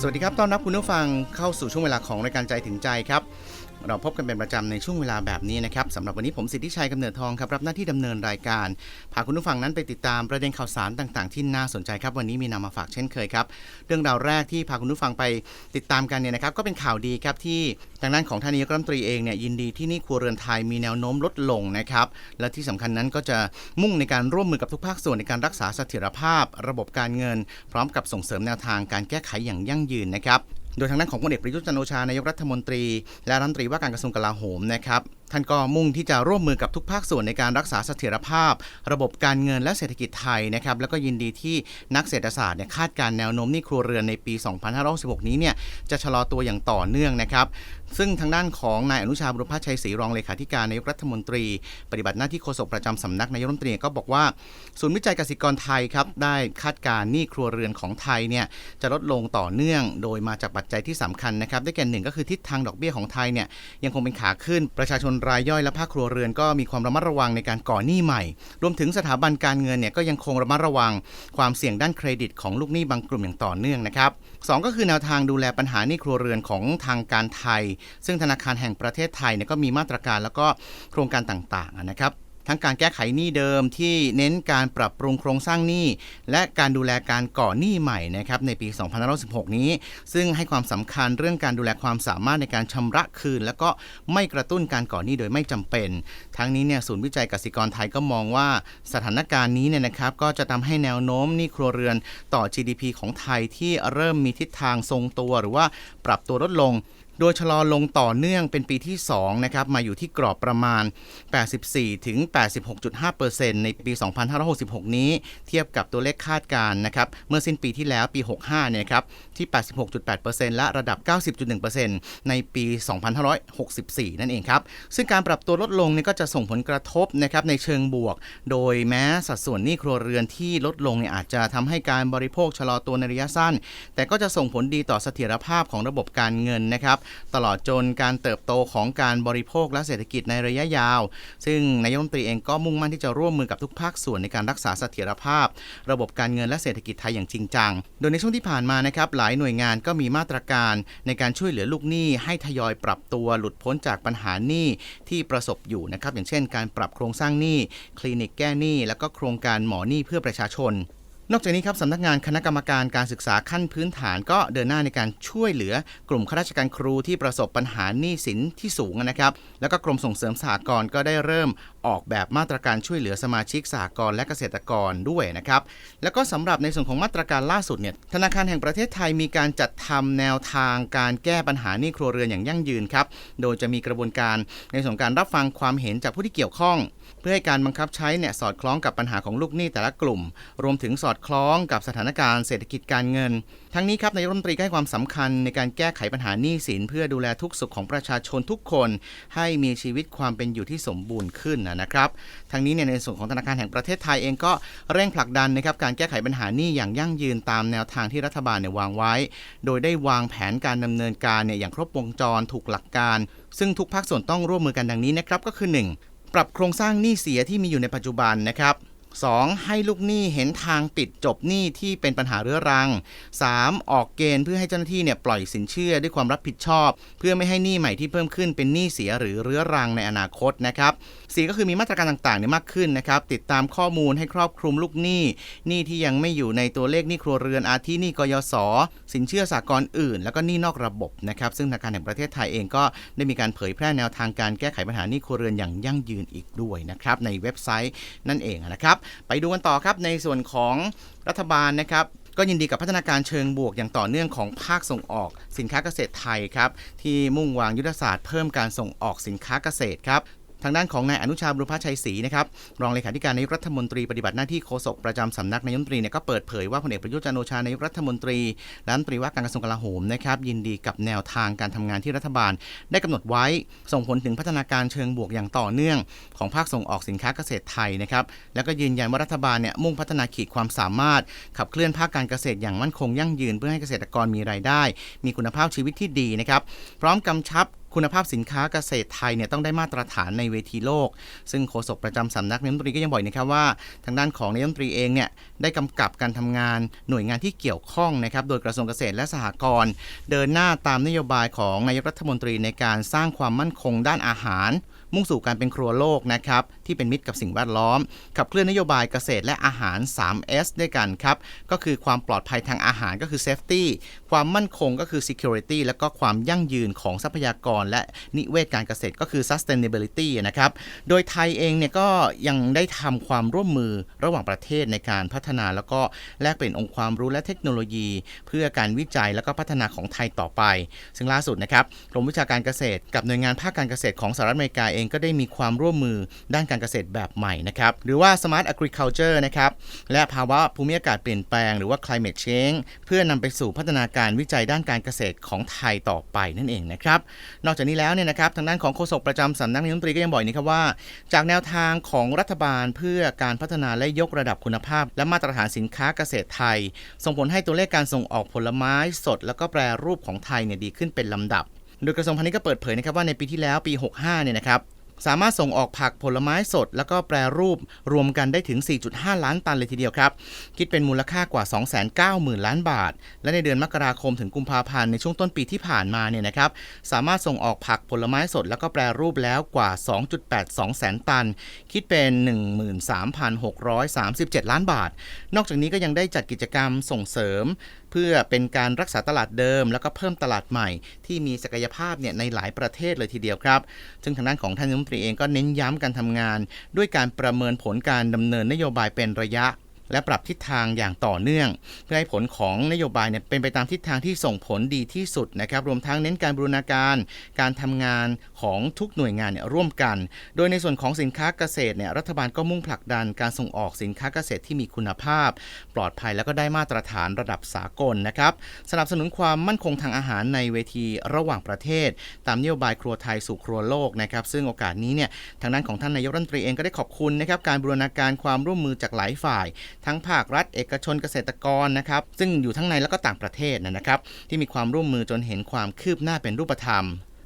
สวัสดีครับ ต้อนรับคุณผู้ฟังเข้าสู่ช่วงเวลาของรายการใจถึงใจครับ เราพบกันเป็นประจำในช่วงเวลาแบบนี้นะครับสำหรับวันนี้ผมสิทธิชัยกำเนิดทองครับรับหน้าที่ดำเนินรายการ พาคุณผู้ฟังนั้นไปติดตามประเด็นข่าวสารต่างๆ ที่น่าสนใจครับ วันนี้มีนำมาฝากเช่นเคยครับ เรื่องราวแรกที่พาคุณผู้ฟังไปติดตามกันเนี่ยนะครับก็เป็นข่าวดีครับที่ทางด้านของท่านนายกรัฐมนตรีเองเนี่ยยินดีที่นี่ครัวเรือนไทยมีแนวโน้มลดลงนะครับและที่สำคัญนั้นก็จะมุ่งในการร่วมมือกับทุกภาคส่วนในการรักษาเสถียรภาพ ระบบการเงิน พร้อมกับส่งเสริมแนวทางการแก้ไขอย่างยั่งยืนนะครับ โดยทางด้านของพลเอกประยุทธ์จันโอชานายกรัฐมนตรี และรัฐมนตรีว่าการกระทรวงกลาโหมนะครับท่านก็มุ่งที่จะร่วมมือกับทุกภาคส่วนในการรักษาเสถียรภาพ ระบบการเงินและเศรษฐกิจไทยนะครับแล้วก็ยินดีที่นักเศรษฐศาสตร์เนี่ยคาดการณ์แนวโน้มหนี้ครัวเรือนในปี 2566 นี้เนี่ยจะชะลอตัวอย่างต่อเนื่องนะครับซึ่งทางด้านของนายอนุชาบุรพชัยศรีรองเลขาธิการนายกรัฐมนตรี ปฏิบัติหน้าที่โฆษกประจำสำนักนายกรัฐมนตรีก็บอกว่า ศูนย์วิจัยกสิกรไทยครับได้คาดการณ์หนี้ครัวเรือนของไทยเนี่ยจะลดลงต่อเนื่อง โดยมาจากปัจจัยที่สำคัญนะครับได้แก่หนึ่งก็คือทิศทางดอกเบี้ยของไทยเนี่ยยังคงเป็นขาขึ้นประชาชนรายย่อยและภาคครัวเรือนก็มีความระมัดระวังในการก่อหนี้ใหม่ รวมถึงสถาบันการเงินเนี่ยก็ยังคงระมัดระวังความเสี่ยงด้านเครดิตของลูกหนี้บางกลุ่มอย่างต่อเนื่องนะครับสองก็คือแนวทางดูแลปัญหาหนี้ครัวเรือนของทางการไทย ซึ่งธนาคารแห่งประเทศไทยเนี่ยก็มีมาตรการแล้วก็โครงการต่างๆนะครับ ทั้งการแก้ไขหนี้เดิมที่เน้นการปรับปรุงโครงสร้างหนี้ และการดูแลการก่อหนี้ใหม่นะครับในปี 2516นี้ ซึ่งให้ความสำคัญเรื่องการดูแลความสามารถในการชำระคืน แล้วก็ไม่กระตุ้นการก่อหนี้โดยไม่จำเป็น ทั้งนี้เนี่ยศูนย์วิจัยกสิกรไทยก็มองว่าสถานการณ์นี้เนี่ยนะครับก็จะทำให้แนวโน้มหนี้ครัวเรือนต่อ GDP ของไทยที่เริ่มมีทิศทางทรงตัว หรือว่าปรับตัวลดลง โดยชะลอลงต่อเนื่องเป็นปีที่ 2 นะครับ มาอยู่ที่กรอบประมาณ 84 ถึง 86.5%ในปี 2566 นี้ เทียบกับตัวเลขคาดการณ์นะครับ เมื่อสิ้นปีที่แล้วปี 65 เนี่ยครับ ที่ 86.8%และระดับ 90.1%ในปี 2564 นั่นเองครับ ซึ่งการปรับตัวลดลงเนี่ยก็จะส่งผลกระทบนะครับในเชิงบวก โดยแม้สัดส่วนหนี้ครัวเรือนที่ลดลงเนี่ยอาจจะทำให้การบริโภคชะลอตัวในระยะสั้น แต่ก็จะส่งผลดีต่อเสถียรภาพของระบบการเงินนะครับตลอดจนการเติบโตของการบริโภคและเศรษฐกิจในระยะยาว ซึ่งนายกรัฐมนตรีเองก็มุ่งมั่นที่จะร่วมมือกับทุกภาคส่วนในการรักษาเสถียรภาพ ระบบการเงินและเศรษฐกิจไทยอย่างจริงจัง โดยในช่วงที่ผ่านมานะครับหลายหน่วยงานก็มีมาตรการในการช่วยเหลือลูกหนี้ ให้ทยอยปรับตัวหลุดพ้นจากปัญหาหนี้ที่ประสบอยู่นะครับอย่างเช่น การปรับโครงสร้างหนี้ คลินิกแก้หนี้ แล้วก็โครงการหมอหนี้เพื่อประชาชน นอกจากนี้ครับสำนักงานคณะกรรมการการศึกษาขั้นพื้นฐานก็เดินหน้าในการช่วยเหลือกลุ่มข้าราชการครูที่ประสบปัญหาหนี้สินที่สูงนะครับ แล้วก็กรมส่งเสริมสหกรณ์ก็ได้เริ่มออกแบบมาตรการช่วยเหลือสมาชิกสหกรณ์และเกษตรกรด้วยนะครับ แล้วก็สำหรับในส่วนของมาตรการล่าสุดเนี่ยธนาคารแห่งประเทศไทยมีการจัดทำแนวทางการแก้ปัญหาหนี้ครัวเรือนอย่างยั่งยืนครับ โดยจะมีกระบวนการในส่วนการรับฟังความเห็นจากผู้ที่เกี่ยวข้อง พื่อให้การบังคับใช้เนี่ยสอดคล้องกับปัญหาของลูกหนี้แต่ละกลุ่ม รวมถึงสอดคล้องกับสถานการณ์เศรษฐกิจการเงิน ทั้งนี้ครับนายรัฐมนตรีให้ความสำคัญในการแก้ไขปัญหาหนี้สิน เพื่อดูแลทุกสุขของประชาชนทุกคน ให้มีชีวิตความเป็นอยู่ที่สมบูรณ์ขึ้นนะครับทั้งนี้เนี่ยในส่วนของธนาคารแห่งประเทศไทยเองก็เร่งผลักดันนะครับการแก้ไขปัญหาหนี้อย่างยั่งยืนตามแนวทางที่รัฐบาลเนี่ยวางไว้ โดยได้วางแผนการดำเนินการเนี่ยอย่างครบวงจรถูกหลักการ ซึ่งทุกภาคส่วนต้องร่วมมือกันดังนี้นะครับก็คือ 1. ปรับโครงสร้างหนี้เสียที่มีอยู่ในปัจจุบันนะครับ 2. ให้ลูกหนี้เห็นทางปิดจบหนี้ที่เป็นปัญหาเรื้อรัง 3. ออกเกณฑ์เพื่อให้เจ้าหน้าที่เนี่ยปล่อยสินเชื่อด้วยความรับผิดชอบ เพื่อไม่ให้หนี้ใหม่ที่เพิ่มขึ้นเป็นหนี้เสียหรือเรื้อรังในอนาคตนะครับสีก็คือมีมาตรการต่างๆเนี่ยมากขึ้นนะครับติดตามข้อมูลให้ครอบคลุมลูกหนี้หนี้ที่ยังไม่อยู่ในตัวเลขหนี้ครัวเรือนอาทิหนี้กยศสินเชื่อสากลอื่น แล้วก็หนี้นอกระบบนะครับซึ่งธนาคารแห่งประเทศไทยเองก็ได้มีการเผยแพร่แนวทางการแก้ไขปัญหาหนี้ครัวเรือนอย่างยั่งยืนอีกด้วยนะครับในเว็บไซต์นั่นเองนะครับไปดูกันต่อครับในส่วนของรัฐบาลนะครับก็ยินดีกับพัฒนาการเชิงบวกอย่างต่อเนื่องของภาคส่งออกสินค้าเกษตรไทยครับที่มุ่งวางยุทธศาสตร์เพิ่มการส่งออกสินค้าเกษตรครับ ทางด้านของนายอนุชาบุรพชัยศรีนะครับรองเลขาธิการนายกรัฐมนตรีปฏิบัติหน้าที่โฆษกประจำสำนักนายกรัฐมนตรีเนี่ยก็เปิดเผยว่าพลเอกประยุทธ์จันโอชานายกรัฐมนตรีและรัฐมนตรีว่าการกระทรวงกลาโหมนะครับยินดีกับแนวทางการทำงานที่รัฐบาล ได้กำหนดไว้ส่งผลถึงพัฒนาการเชิงบวกอย่างต่อเนื่อง ของภาคส่งออกสินค้าเกษตรไทยนะครับแล้วก็ยืนยันว่ารัฐบาลเนี่ยมุ่งพัฒนาขีดความสามารถ ขับเคลื่อนภาคการเกษตรอย่างมั่นคงยั่งยืนเพื่อให้เกษตรกรมีรายได้ มีคุณภาพชีวิตที่ดีนะครับพร้อมกำชับ คุณภาพสินค้าเกษตรไทยเนี่ยต้องได้มาตรฐานในเวทีโลก ซึ่งโฆษกประจำสำนักนายกรัฐมนตรีก็ยังบอกนะครับว่า ทางด้านของนายกรัฐมนตรีเองเนี่ยได้กำกับการทำงานหน่วยงานที่เกี่ยวข้องนะครับโดยกระทรวงเกษตรและสหกรณ์เดินหน้าตามนโยบายของนายกรัฐมนตรีในการสร้างความมั่นคงด้านอาหาร มุ่งสู่การเป็นครัวโลกนะครับที่เป็นมิตรกับสิ่งแวดล้อม ขับเคลื่อนนโยบายเกษตรและอาหาร 3S ด้วยกันครับก็คือความปลอดภัยทางอาหารก็คือ safety ความมั่นคงก็คือ security แล้วก็ความยั่งยืนของทรัพยากร และนิเวศการเกษตรก็คือ sustainability นะครับโดยไทยเองเนี่ยก็ยังได้ทำความร่วมมือระหว่างประเทศในการพัฒนาแล้วก็แลกเปลี่ยนองค์ความรู้และเทคโนโลยี เพื่อการวิจัยแล้วก็พัฒนาของไทยต่อไป ซึ่งล่าสุดนะครับกรมวิชาการเกษตร กับหน่วยงานภาคการเกษตรของสหรัฐอเมริกาเองก็ได้มีความร่วมมือด้านการเกษตรแบบใหม่นะครับ หรือว่า smart agriculture นะครับ และภาวะภูมิอากาศเปลี่ยนแปลงหรือว่า climate change เพื่อนำไปสู่พัฒนาการวิจัยด้านการเกษตรของไทยต่อไปนั่นเองนะครับ นอกจากนี้แล้วเนี่ยนะครับทางด้านของโฆษกประจำสำนักนายกรัฐมนตรีก็ยังบอกอีกนะครับว่า จากแนวทางของรัฐบาลเพื่อการพัฒนาและยกระดับคุณภาพ และมาตรฐานสินค้าเกษตรไทย ส่งผลให้ตัวเลขการส่งออกผลไม้สด แล้วก็แปรรูปของไทยเนี่ยดีขึ้นเป็นลำดับ โดยกระทรวงพาณิชย์ก็เปิดเผยนะครับว่าในปีที่แล้วปี 65 เนี่ยนะครับสามารถส่งออกผักผลไม้สด แล้วก็แปรรูปรวมกันได้ถึง 4.5 ล้านตันเลยทีเดียวครับ คิดเป็นมูลค่ากว่า 290,000 ล้านบาท และในเดือนมกราคมถึงกุมภาพันธ์ในช่วงต้นปีที่ผ่านมาเนี่ยนะครับสามารถส่งออกผักผลไม้สด แล้วก็แปรรูปแล้วกว่า 2.82 แสนตัน คิดเป็น 13,637 ล้านบาท นอกจากนี้ก็ยังได้จัดกิจกรรมส่งเสริมเพื่อเป็นการรักษาตลาดเดิม แล้วก็เพิ่มตลาดใหม่ ที่มีศักยภาพเนี่ยในหลายประเทศเลยทีเดียวครับ ซึ่งทางด้านของท่านรัฐมนตรีเองก็เน้นย้ำการทำงาน ด้วยการประเมินผลการดำเนินนโยบายเป็นระยะ และปรับทิศทางอย่างต่อเนื่อง เพื่อให้ผลของนโยบายเนี่ยเป็นไปตามทิศทางที่ส่งผลดีที่สุดนะครับรวมทั้งเน้นการบรูรณาการ การทำงานของทุกหน่วยงานเนี่ยร่วมกัน โดยในส่วนของสินค้าเกษตรเนี่ยรัฐบาลก็มุ่งผลักดันการส่งออกสินค้าเกษตรที่มีคุณภาพ ปลอดภัยแล้วก็ได้มาตรฐานระดับสากลนะครับสนับสนุนความมั่นคงทางอาหารในเวทีระหว่างประเทศ ตามนโยบายครัวไทยสู่ครัวโลกนะครับซึ่งโอกาสนี้เนี่ยทางด้านของท่านนายกรัฐมนตรีเองก็ได้ขอบคุณนะครับการบรูรณาการความร่วมมือจากหลายฝ่ายทั้งภาครัฐ เอกชนเกษตรกรนะครับ ซึ่งอยู่ทั้งในและก็ต่างประเทศนะครับ ที่มีความร่วมมือจนเห็นความคืบหน้าเป็นรูปธรรม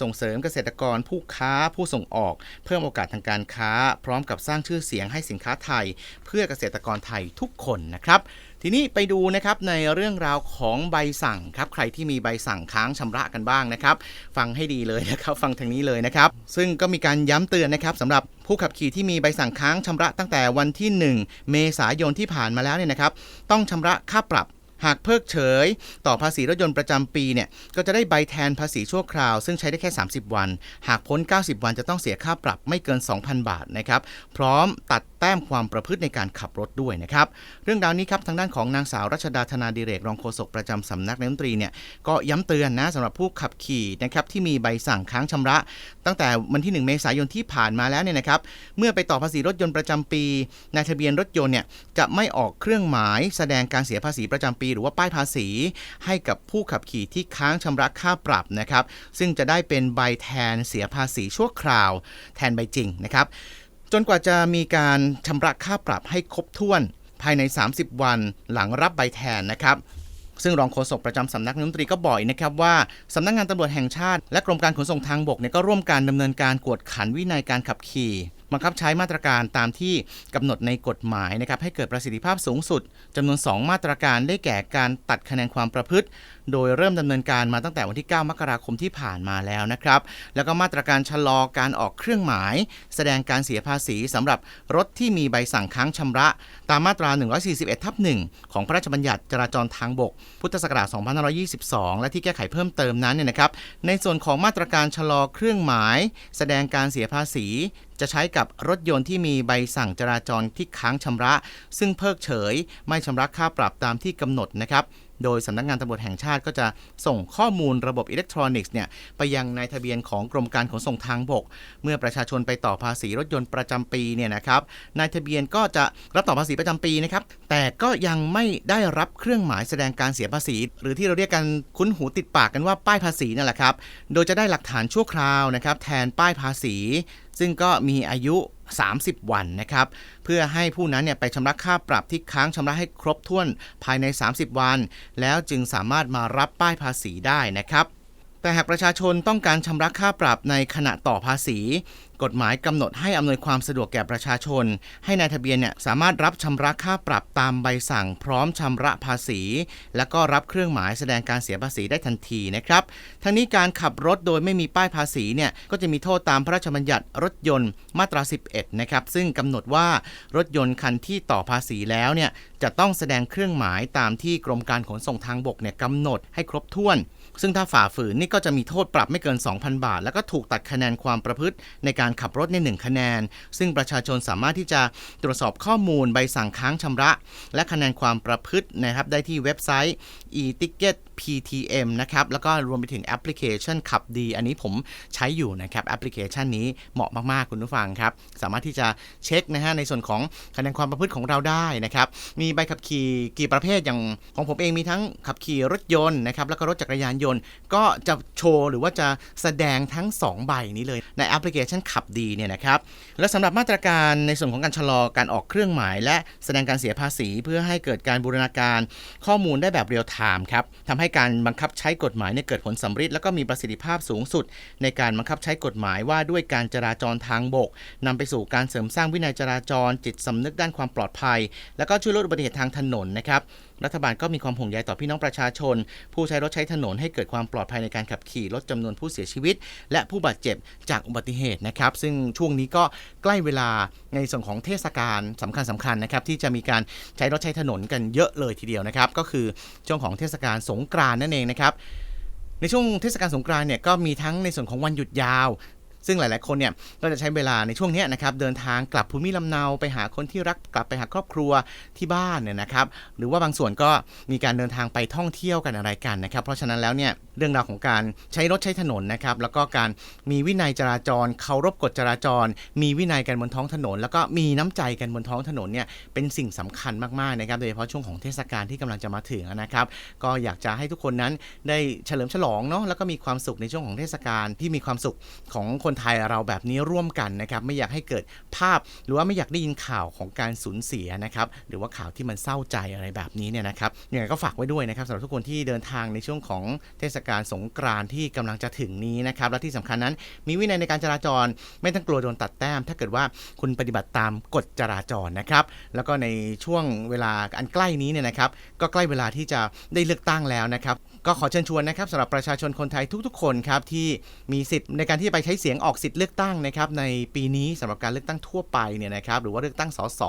ส่งเสริมเกษตรกรผู้ค้าผู้ส่งออก เพิ่มโอกาสทางการค้า พร้อมกับสร้างชื่อเสียงให้สินค้าไทย เพื่อเกษตรกรไทยทุกคนนะครับ ทีนี้ไปดูนะครับในเรื่องราวของใบสั่งครับใครที่มีใบสั่งค้างชำระกันบ้างนะครับ ฟังให้ดีเลยนะครับฟังทางนี้เลยนะครับ ซึ่งก็มีการย้ำเตือนนะครับสำหรับผู้ขับขี่ที่มีใบสั่งค้างชำระตั้งแต่วันที่ 1 เมษายนที่ผ่านมาแล้วเนี่ยนะครับ ต้องชำระค่าปรับ หากเพิกเฉย ต่อภาษีรถยนต์ประจำปีเนี่ยก็จะได้ใบแทนภาษีชั่วคราว ซึ่งใช้ได้แค่ 30 วัน หากพ้น 90 วันจะต้องเสียค่าปรับไม่เกิน 2,000 บาทนะครับพร้อมตัดแต้มความประพฤติในการขับรถด้วยนะครับเรื่องราวนี้ครับทางด้านของนางสาวรัชดาธนาดิเรกรองโฆษกประจำสำนักนายกรัฐมนตรีเนี่ยก็ย้ำเตือนนะสำหรับผู้ขับขี่นะครับที่มีใบสั่งค้างชำระ ตั้งแต่วันที่ 1 เมษายนที่ผ่านมาแล้วเนี่ยนะครับเมื่อไปต่อภาษีรถยนต์ประจำปีในทะเบียนรถยนต์เนี่ยจะไม่ออกเครื่องหมายแสดงการเสียภาษีประจำปีหรือว่าป้ายภาษี ให้กับผู้ขับขี่ที่ค้างชำระค่าปรับนะครับ ซึ่งจะได้เป็นใบแทนเสียภาษีชั่วคราว แทนใบจริงนะครับ จนกว่าจะมีการชำระค่าปรับให้ครบถ้วน ภายใน 30 วันหลังรับใบแทนนะครับซึ่งรองโฆษกประจำสำนักนายกรัฐมนตรีก็บอกอีกนะครับว่าสำนักงานตำรวจแห่งชาติ และกรมการขนส่งทางบกเนี่ยก็ร่วมการดำเนินการกวดขันวินัยการขับขี่ บังคับใช้มาตรการตามที่กำหนดในกฎหมายนะครับให้เกิดประสิทธิภาพสูงสุดจำนวน 2 มาตรการได้แก่การตัดคะแนนความประพฤติโดยเริ่มดำเนินการมาตั้งแต่วันที่ 9 มกราคมที่ผ่านมาแล้วนะครับ แล้วก็มาตรการชะลอการออกเครื่องหมาย แสดงการเสียภาษีสำหรับรถที่มีใบสั่งค้างชำระ ตามมาตรา 141 ทับ 1 ของพระราชบัญญัติจราจรทางบก พุทธศักราช 2522 และที่แก้ไขเพิ่มเติมนั้นเนี่ยนะครับ ในส่วนของมาตรการชะลอเครื่องหมาย แสดงการเสียภาษีจะใช้กับรถยนต์ที่มีใบสั่งจราจรที่ค้างชำระ ซึ่งเพิกเฉย ไม่ชำระค่าปรับตามที่กำหนดนะครับ โดยสำนักงานตำรวจแห่งชาติก็จะส่งข้อมูลระบบอิเล็กทรอนิกส์เนี่ยไปยังนายทะเบียนของกรมการขนส่งทางบก เมื่อประชาชนไปต่อภาษีรถยนต์ประจำปีเนี่ยนะครับนายทะเบียนก็จะรับต่อภาษีประจำปีนะครับแต่ก็ยังไม่ได้รับเครื่องหมายแสดงการเสียภาษี หรือที่เราเรียกกันคุ้นหูติดปากกันว่าป้ายภาษีนั่นแหละครับโดยจะได้หลักฐานชั่วคราวนะครับแทนป้ายภาษี ซึ่งก็มีอายุ 30 วันนะครับ เพื่อให้ผู้นั้นเนี่ยไปชำระค่าปรับที่ค้างชำระให้ครบถ้วนภายใน 30 วัน แล้วจึงสามารถมารับป้ายภาษีได้นะครับแต่หากประชาชนต้องการชำระค่าปรับในขณะต่อภาษี กฎหมายกำหนดให้อำนวยความสะดวกแก่ประชาชน ให้นายทะเบียนเนี่ยสามารถรับชำระค่าปรับตามใบสั่งพร้อมชำระภาษี และก็รับเครื่องหมายแสดงการเสียภาษีได้ทันทีนะครับทั้งนี้การขับรถโดยไม่มีป้ายภาษีเนี่ยก็จะมีโทษตามพระราชบัญญัติรถยนต์มาตรา 11 นะครับซึ่งกำหนดว่ารถยนต์คันที่ต่อภาษีแล้วเนี่ยจะต้องแสดงเครื่องหมายตามที่กรมการขนส่งทางบกเนี่ยกำหนดให้ครบถ้วน ซึ่งถ้าฝ่าฝืนนี่ก็จะมีโทษปรับไม่เกิน 2,000 บาท แล้วก็ถูกตัดคะแนนความประพฤติในการขับรถใน 1 คะแนน ซึ่งประชาชนสามารถที่จะตรวจสอบข้อมูลใบสั่งค้างชำระ และคะแนนความประพฤตินะครับได้ที่เว็บไซต์ e-ticket PTM นะครับ แล้วก็รวมไปถึงแอปพลิเคชันขับดี อันนี้ผมใช้อยู่นะครับแอปพลิเคชันนี้เหมาะมากๆ คุณผู้ฟังครับ สามารถที่จะเช็คนะฮะในส่วนของคะแนนความประพฤติของเราได้นะครับ มีใบขับขี่กี่ประเภทอย่างของผมเองมีทั้งขับขี่รถยนต์นะครับแล้วก็รถจักรยานยนต์ ก็จะโชว์หรือว่าจะแสดงทั้ง 2 ใบนี้เลยในแอปพลิเคชันขับดีเนี่ยนะครับและสำหรับมาตรการในส่วนของการชะลอการออกเครื่องหมาย และแสดงการเสียภาษี เพื่อให้เกิดการบูรณาการข้อมูลได้แบบเรียลไทม์ครับทำใให้การบังคับใช้กฎหมายเนี่ยเกิดผลสำฤทธิ์แล้วก็มีประสิทธิภาพสูงสุด ในการบังคับใช้กฎหมายว่าด้วยการจราจรทางบกนำไปสู่การเสริมสร้างวินัยจราจรจิตสำนึกด้านความปลอดภัย แล้วก็ช่วยลดอุบัติเหตุทางถนนนะครับ รัฐบาลก็มีความห่วงใยต่อพี่น้องประชาชน ผู้ใช้รถใช้ถนนให้เกิดความปลอดภัยในการขับขี่ลดจำนวนผู้เสียชีวิต และผู้บาดเจ็บจากอุบัติเหตุนะครับ ซึ่งช่วงนี้ก็ใกล้เวลาในส่วนของเทศกาลสำคัญสำคัญนะครับที่จะมีการใช้รถใช้ถนนกันเยอะเลยทีเดียวนะครับ ก็คือช่วงของเทศกาลสงกรานต์นั่นเองนะครับในช่วงเทศกาลสงกรานต์เนี่ยก็มีทั้งในส่วนของวันหยุดยาว ซึ่งหลาย ๆ คนเนี่ยก็จะใช้เวลาในช่วงนี้นะครับเดินทางกลับภูมิลำเนาไปหาคนที่รักกลับไปหาครอบครัวที่บ้านเนี่ยนะครับ หรือว่าบางส่วนก็มีการเดินทางไปท่องเที่ยวกันอะไรกันนะครับ เพราะฉะนั้นแล้วเนี่ยเรื่องราวของการใช้รถใช้ถนนนะครับ แล้วก็การมีวินัยจราจรเคารพกฎจราจร มีวินัยกันบนท้องถนน แล้วก็มีน้ำใจกันบนท้องถนนเนี่ยเป็นสิ่งสำคัญมาก ๆ นะครับ โดยเฉพาะช่วงของเทศกาลที่กำลังจะมาถึงนะครับ ก็อยากจะให้ทุกคนนั้นได้เฉลิมฉลองเนาะแล้วก็มีความสุขในช่วงของเทศกาลที่มีความสุขของคนนไทยเราแบบนี้ร่วมกันนะครับไม่อยากให้เกิดภาพหรือว่าไม่อยากได้ยินข่าวของการสูญเสียนะครับหรือว่าข่าวที่มันเศร้าใจอะไรแบบนี้เนี่ยนะครับยังไงก็ฝากไว้ด้วยนะครับสำหรับทุกคนที่เดินทางในช่วงของเทศกาลสงกรานที่กำลังจะถึงนี้นะครับและที่สำคัญนั้น มีวินัยในการจราจร ไม่ต้องกลัวโดนตัดแต้ม ถ้าเกิดว่าคุณปฏิบัติตามกฎจราจรนะครับแล้วก็ในช่วงเวลาอันใกล้นี้เนี่ยนะครับก็ใกล้เวลาที่จะได้เลือกตั้งแล้วนะครับ ก็ขอเชิญชวนนะครับสำหรับประชาชนคนไทยทุกๆ คนครับที่มีสิทธิ์ในการที่จะไปใช้เสียงออกสิทธิ์เลือกตั้งนะครับในปีนี้สำหรับการเลือกตั้งทั่วไปเนี่ยนะครับหรือว่าเลือกตั้งสส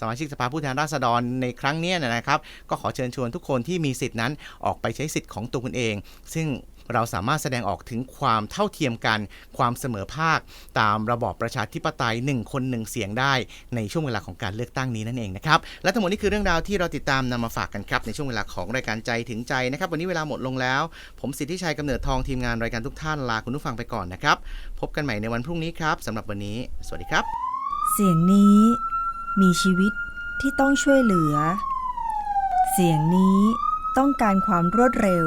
สมาชิกสภาผู้แทนราษฎรในครั้งนี้นะครับ ก็ขอเชิญชวนทุกคนที่มีสิทธิ์นั้นออกไปใช้สิทธิ์ของตัวคุณเอง ซึ่ง เราสามารถแสดงออกถึงความเท่าเทียมกัน ความเสมอภาค ตามระบอบประชาธิปไตยหนึ่งคนหนึ่งเสียงได้ในช่วงเวลาของการเลือกตั้งนี้นั่นเองนะครับและทั้งหมดนี้คือเรื่องราวที่เราติดตามนำมาฝากกันครับในช่วงเวลาของรายการใจถึงใจนะครับวันนี้เวลาหมดลงแล้ว ผมสิทธิชัยกำเนิดทองทีมงานรายการทุกท่านลาคุณผู้ฟังไปก่อนนะครับพบกันใหม่ในวันพรุ่งนี้ครับสำหรับวันนี้ สวัสดีครับ เสียงนี้ มีชีวิตที่ต้องช่วยเหลือ เสียงนี้ต้องการความรวดเร็ว